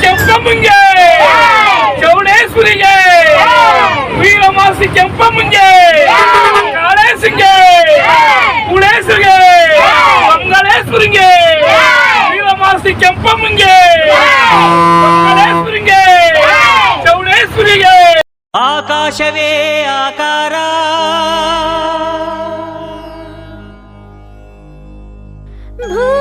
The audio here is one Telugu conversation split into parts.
ಕೆಂಪಮ್ಮಂಗೆ ಚೌಡೇಶ್ವರಿಗೆ. ವೀರಮಾಸಿ ಕೆಂಪಮ್ಮಂಗೆ ಕಾಳೇಶಿಗೆ ಕುಳೇಶ್ವರಿಗೆ. ಮಂಗಳೇಶ್ವರಿಗೆ. ವೀರಮಾಸಿ ಕೆಂಪಮ್ಮಂಗೆ ಮಂಗಳೇಶ್ವರಿಗೆ. ಚೌಡೇಶ್ವರಿಗೆ. ಆಕಾಶವೇ ಆಕಾರ. ಭೂಮಿಯೇ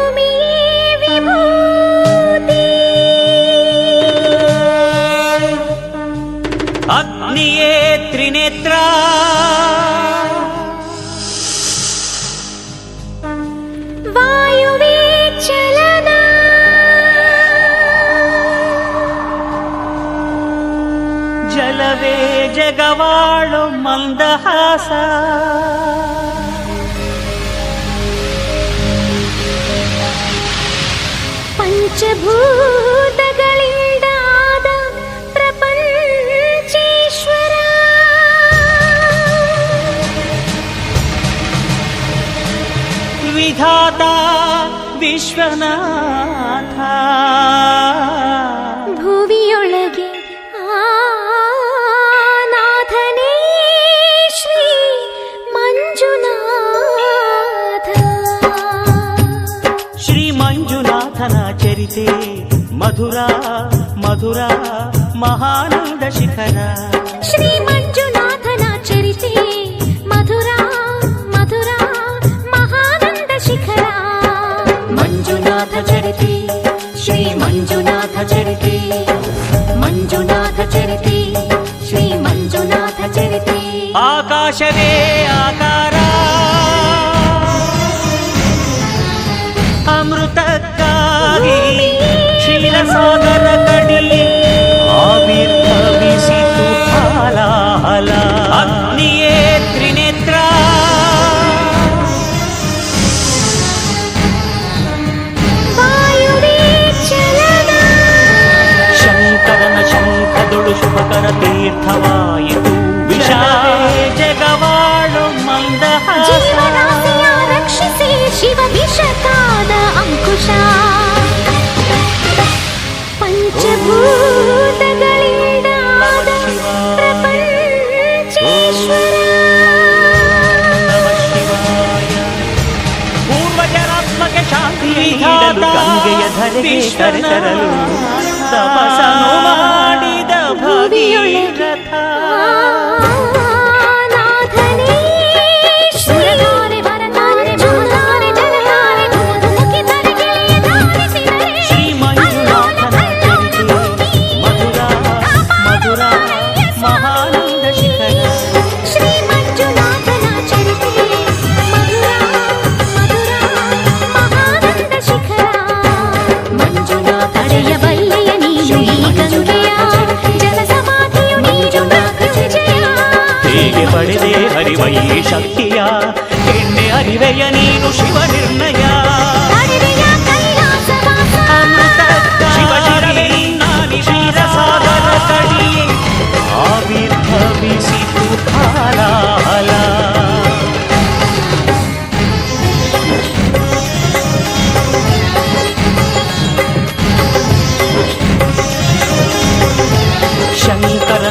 ಜಗವಾಳು ಮಂದಹಾಸ ಪಂಚಭೂತಗಳಿಂದ ಆದ ಪ್ರಪಂಚೇಶ್ವರ ವಿಧಾತ ವಿಶ್ವನಾಥ కవితే మధురా మధురా మహానంద శిఖర. శ్రీ మంజునాథన చరితే మధురా మధురా మహానంద శిఖర. మంజునాథ చరితే శ్రీ మంజునాథ చరితే మంజునాథ చరితే శ్రీ మంజునాథ చరితే ఆకాశవే ఆకాశ జగదీశ్వర తపసా ಪಡೆದೆ ಹರಿವ ಈ ಶಕ್ತಿಯ ಎಣ್ಣೆ ಅರಿವೆಯ ನೀನು ಶಿವ ನಿರ್ಣಯ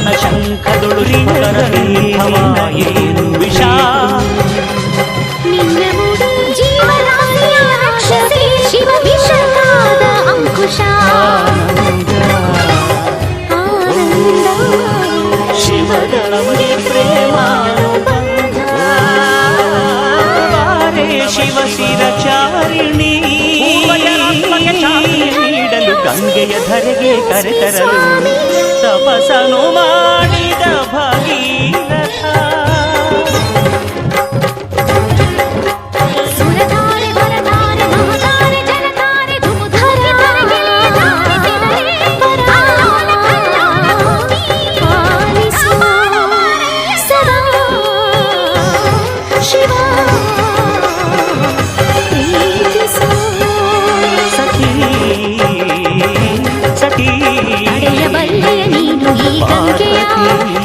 శంకరుడు శంకరుడు ಗಂಗೆಯ ಧರೆಗೆ ಕರೆತರಲು ತಪಸನು ಮಾಡಿದ ಭಗೀರಥ. तन किया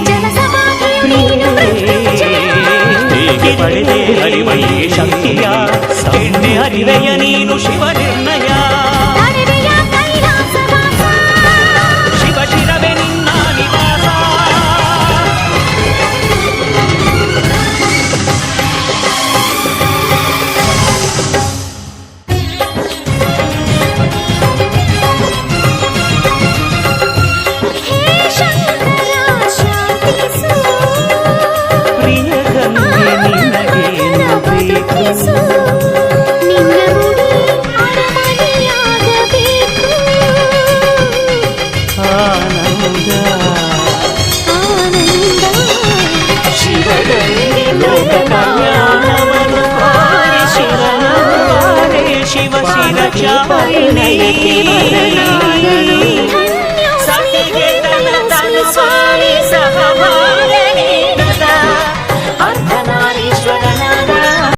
शीलक्षापतिने